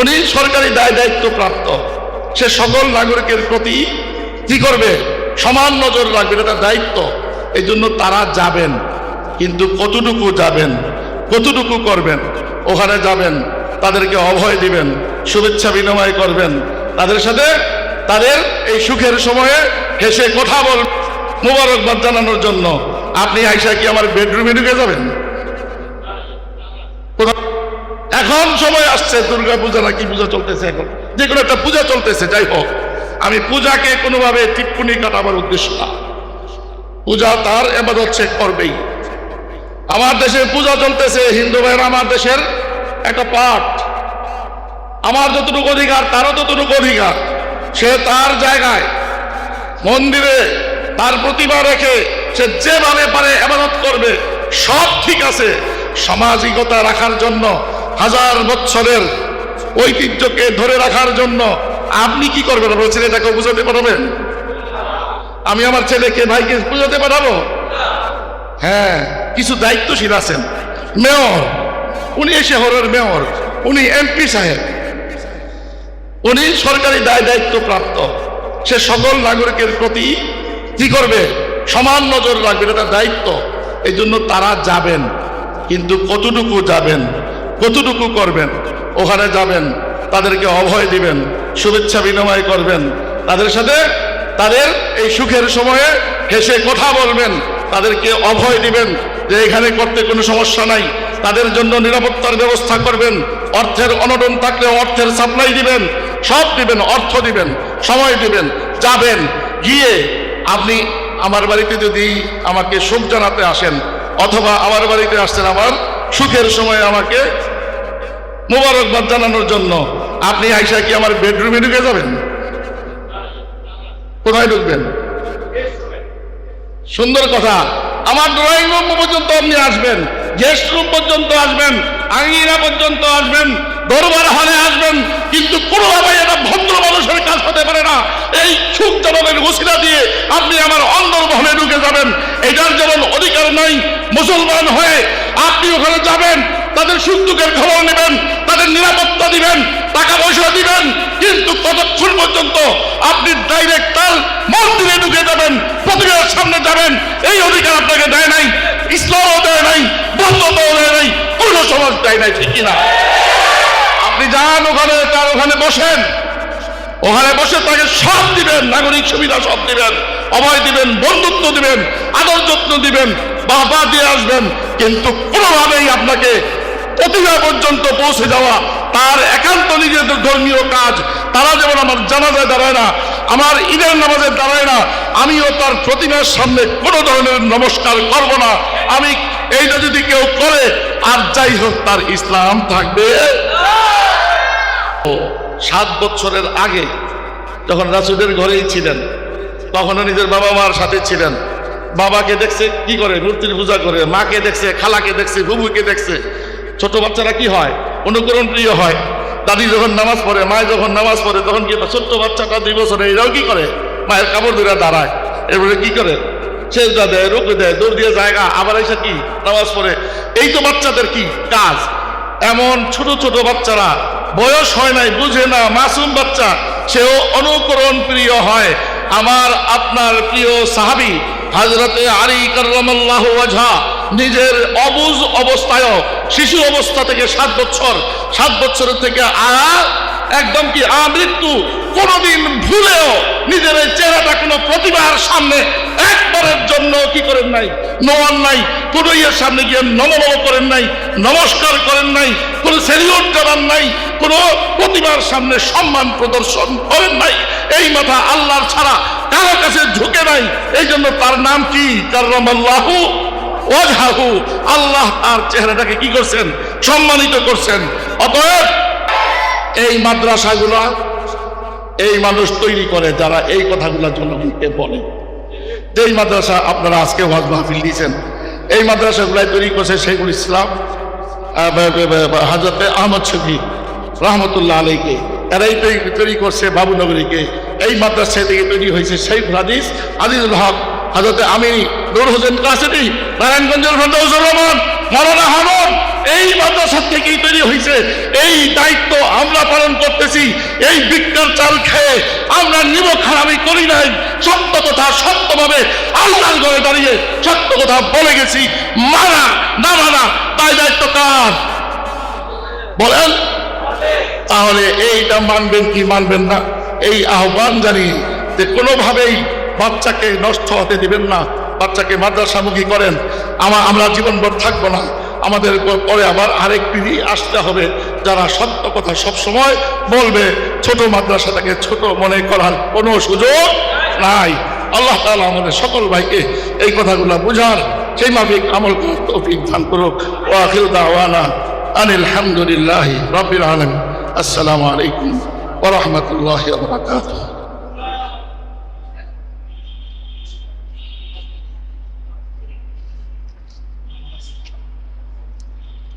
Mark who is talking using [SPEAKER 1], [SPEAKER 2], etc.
[SPEAKER 1] উনি সরকারি দায় দায়িত্ব প্রাপ্ত সে সকল নাগরিকের প্রতি কি করবে? সমান নজর রাখবে, এটা তার দায়িত্ব। এই জন্য তারা যাবেন, কিন্তু কতটুকু যাবেন, কতটুকু করবেন, ওখানে যাবেন, তাদেরকে অভয় দিবেন, শুভেচ্ছা বিনিময় করবেন, তাদের সাথে তাদের এই সুখের সময়ে হেসে কথা বল, মোবারকবাদ জানানোর জন্য। আপনি আইসা কি আমার বেডরুমে ঢুকে যাবেন? এখন সময় আসছে, দুর্গা পূজা না কি পূজা চলতেছে এখন? যে কোনো একটা পূজা চলতেছে, যাই হোক। আমি পূজাকে কোনোভাবে টিপ্পনি কাটাবার উদ্দেশ্য না। পূজা তার এবাদত সে করবেই। আমার দেশে পূজা চলতেছে, হিন্দু ভাইয়ের আমার দেশের একটা পাঠ। আমার যতটুকু অধিকার, তারও ততটুকু অধিকার। সে তার জায়গায়, মন্দিরে, তার প্রতিভা রেখে সে যেভাবে পারে এবাদত করবে, সব ঠিক আছে। সামাজিকতা রাখার জন্য হাজার বছরের ঐতিহ্যকে ধরে রাখার জন্য আপনি কি করবেন? আপনার ছেলেটাকে বুঝাতে পারবেন আমি আমার ছেলেকে, ভাইকে বুঝাতে পাঠাবো? হ্যাঁ কিছু দায়িত্বশীল আছেন। মেয়র, উনি এ শহরের মেয়র, উনি এমপি সাহেব। উনি সরকারি দায় দায়িত্ব প্রাপ্ত সে সকল নাগরিকের প্রতি কি করবে? সমান নজর রাখবে, এটা তার দায়িত্ব। এই জন্য তারা যাবেন, কিন্তু কতটুকু যাবেন? কতটুকু করবেন? ওখানে যাবেন, তাদেরকে অভয় দিবেন, শুভেচ্ছা বিনিময় করবেন, তাদের সাথে তাদের এই সুখের সময়ে হেসে কথা বলবেন, তাদেরকে অভয় দিবেন যে এখানে করতে কোনো সমস্যা নাই, তাদের জন্য নিরাপত্তার ব্যবস্থা করবেন, অর্থের অনটন থাকলে অর্থের সাপ্লাই দিবেন, সব দিবেন, অর্থ দিবেন, সময় দিবেন, যাবেন, গিয়ে আপনি আমার বাড়িতে যদি আমাকে সুখ জানাতে আসেন, অথবা আমার বাড়িতে আসছেন, আমার সুখের সময় আমাকে মোবারকবাদ জানানোর জন্য আপনি আইসা কি আমার বেডরুমে ঢুকে যাবেন? কোথায় ঢুকবেন? সুন্দর কথা। আমার ড্রয়িং রুম পর্যন্ত আপনি আসবেন গেস্ট রুম পর্যন্ত আসবেন, আঙিনা পর্যন্ত আসবেন, দরবার হলে আসবেন, কিন্তু কোনোভাবে এটা ভদ্র মানুষের কাজ হতে পারে না। এই সুখ জনমের ঘোষণা দিয়ে আপনি আমার অন্দর অন্দরমহলে ঢুকে যাবেন। এটার যেমন অধিকার নাই, মুসলমান হয়ে আপনি ওখানে যাবেন তাদের সুখ দুঃখের খবর নেবেন, তাদের নিরাপত্তা দিবেন, টাকা পয়সা দিবেন, কিন্তু ততক্ষণ পর্যন্ত আপনি ডাইরেক্ট তার মন্দিরে ঢুকে যাবেন, প্রতিমার সামনে যাবেন, এই অধিকার আপনাকে দেয় নাই, ইসলামও দেয় নাই বন্ধতাও দেয় নাই, কোন সমাজ দেয় নাই, ঠিক কিনা? আপনি যান ওখানে, তার ওখানে বসেন। ওখানে বসে তাকে সব দিবেন, নাগরিক সুবিধা সব দিবেন, অভয় দিবেন, বন্ধুত্ব দিবেন, আদর যত্ন দিবেন বাবা দিয়ে আসবেন, কিন্তু কোনোভাবেই আপনাকে প্রতিভা পর্যন্ত পৌঁছে যাওয়া, তার একান্ত নিজেদের ধর্মীয় কাজ, তারা যেমন আমার জানাজায় দাঁড়ায় না, আমার ঈদের নামাজে দাঁড়ায় না, আমিও তার প্রতিমার সামনে কোনো ধরনের নমস্কার করব না। আমি এইটা যদি কেউ করে, আর যাই হোক, তার ইসলাম থাকবে। সাত বছরের আগে যখন রাসুলের ঘরেই ছিলেন, তখনও নিজের বাবা মার সাথে ছিলেন। বাবাকে দেখছে, কি করে? মূর্তির পূজা করে, মাকে দেখছে, খালাকে দেখছে, বুবুকে দেখছে। ছোট বাচ্চারা কি হয়? অনুকরণ প্রিয় হয়। দাদি যখন নামাজ পড়ে, মায় যখন নামাজ পড়ে, তখন কি? ছোট্ট বাচ্চাটা দুই বছরে এরাও কি করে? মায়ের কাপড় ধরে দাঁড়ায়। এরপরে কি করে? সেজদা দেয়, রুকু দেয়, দৌড় দিয়ে জায়গা আবার এসে কি? নামাজ পড়ে। এই তো বাচ্চাদের কি? কাজ। এমন ছোট ছোট বাচ্চারা, বয়স হয় নাই, বুঝে না, মাসুম বাচ্চা, সেও অনুকরণ প্রিয় হয়। আমার আপনার প্রিয় সাহাবি হাজরতে আলী কার্লামাল্লাহ ওয়াজহা নিজের অবুজ অবস্থায় শিশু অবস্থা থেকে সাত বছর, সাত বছরের থেকে আ একদম কি আমৃত্যু কোনোদিন ভুলেও নিজের এই চেহারাটা কোনো প্রতিভার সামনে একবারের জন্য কি করেন নাই? নোয়ান নাই কোনো সামনে গিয়ে নমনম করেন নাই, নমস্কার করেন নাই, কোনো সেলিউট জানান নাই, কোনো প্রতিভার সামনে সম্মান প্রদর্শন করেন নাই। এই মাথা আল্লাহর ছাড়া কারও কাছে ঝুঁকে নাই। এই জন্য তার নাম কি? কার্রামাল্লাহু ওয়াজহাহু আল্লাহ তার চেহারাটাকে কি করছেন? সম্মানিত করছেন। অতএব এই মাদ্রাসাগুলো, এই মানুষ তৈরি করে যারা এই কথাগুলোর জন্য জনগণকে বলে যেই মাদ্রাসা আপনারা আজকে ওয়াজ মাহফিল দিয়েছেন, এই মাদ্রাসাগুলাই তৈরি করছে শেখুল ইসলাম হাজরতে আহমদ শফি রহমতুল্লাহ আলীকে এরাই তৈরি তৈরি করছে বাবুনগরীকে এই মাদ্রাসা থেকে তৈরি হয়েছে শেখ হাদিস, আজিজুল হক হাজরতে আমিনী নুর হোসেন কাসেদি নারায়ণগঞ্জের ফেরদৌসুর রহমান হামদ। এই মাদ্রাসা থেকেই তৈরি হয়েছে। এই দায়িত্ব আমরা পালন করতেছি। এই বিজ্ঞান চাল খেয়ে আমরা নিব খারাপি করি নাই। সত্য কথা সত্যভাবে আল্লাহর ঘরে দাঁড়িয়ে সত্য কথা বলে গেছি। মানা, না মানা, তাই দায়িত্ব কার? বলেন। তাহলে এইটা মানবেন কি মানবেন না? এই আহ্বান জানি যে কোনোভাবেই বাচ্চাকে নষ্ট হতে দিবেন না। বাচ্চাকে মাদ্রাসামুখী করেন, আমা আমরা জীবনভর থাকব না। আমাদের পরে আবার আরেক পিঢ়ি আসতে হবে, যারা সত্য কথা সব সময় বলবে, ছোট মাদ্রাসাটাকে ছোট মনে করার কোনো সুযোগ নাই। আল্লাহ তাআলা আমাদের সকল ভাইকে এই কথাগুলো বুঝার সেই মাফিক আমল করার করুক। ও আখির দাওয়ানা আনিল হামদুলিল্লাহি রাব্বিল আলামিন। আসসালামু আলাইকুম ওয়া রাহমাতুল্লাহি ওয়া বারাকাতুহু।